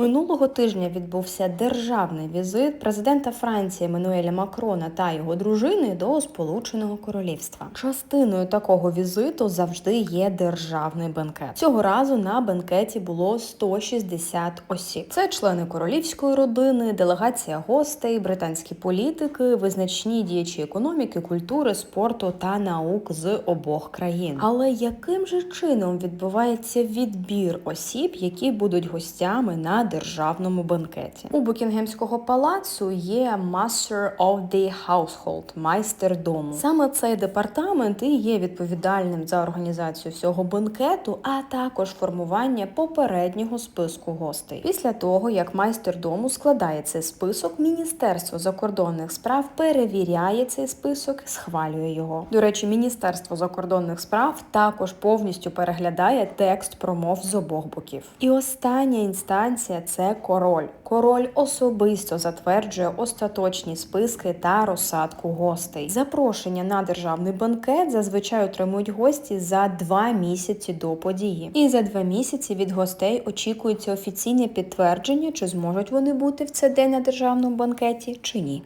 Минулого тижня відбувся державний візит президента Франції Еммануеля Макрона та його дружини до Сполученого Королівства. Частиною такого візиту завжди є державний бенкет. Цього разу на бенкеті було 160 осіб. Це члени королівської родини, делегація гостей, британські політики, визначні діячі економіки, культури, спорту та наук з обох країн. Але яким же чином відбувається відбір осіб, які будуть гостями на державному бенкеті? У Букінгемського палацу є Master of the Household, майстер дому. Саме цей департамент і є відповідальним за організацію всього бенкету, а також формування попереднього списку гостей. Після того, як майстер дому складає цей список, Міністерство закордонних справ перевіряє цей список, схвалює його. До речі, Міністерство закордонних справ також повністю переглядає текст промов з обох боків. І остання інстанція це король. Король особисто затверджує остаточні списки та розсадку гостей. Запрошення на державний банкет зазвичай отримують гості за два місяці до події. І за два місяці від гостей очікується офіційне підтвердження, чи зможуть вони бути в цей день на державному банкеті, чи ні.